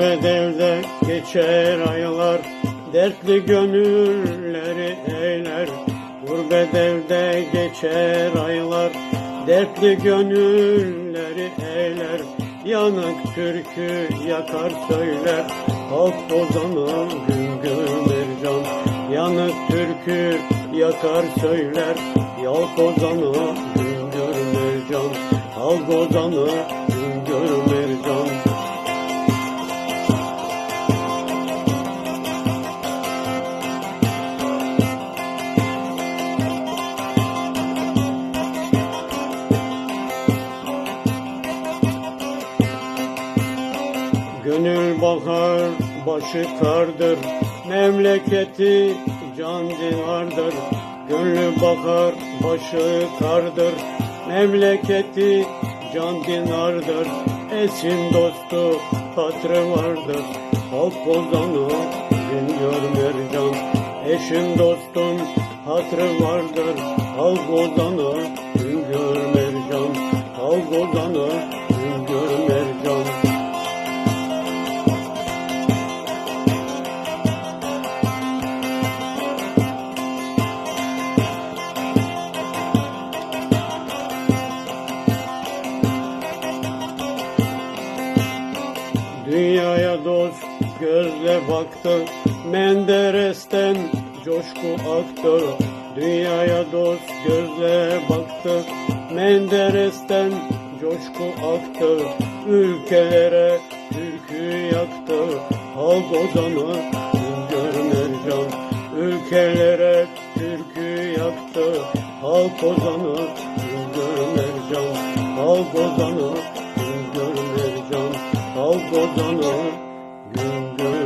Gurbet evde geçer aylar Dertli gönülleri eyler. Gurbet evde geçer aylar Dertli gönülleri eyler. Yanık türkü yakar söyler Halk ozanı güngör mercan. Yanık türkü yakar söyler Halk ozanı güngör mercan. Halk ozanı güngör mercan Gönül bakar başı kardır Memleketi can dinardır. Gönlü bakar başı kardır Memleketi can dinardır. Esin dostu hatrı vardır Halk ozanı güngör mercan. Eşin dostun hatrı vardır Halk ozanı güngör Dünyaya dost gözle baktı. Menderes'ten coşku aktı. Dünyaya dost gözle baktı. Menderes'ten coşku aktı. Ülkelere türkü yaktı. Halk ozanı Güngör Mercan Ülkelere türkü yaktı. Halk ozanı Güngör Mercan Halk ozanı Bodolu Gümbür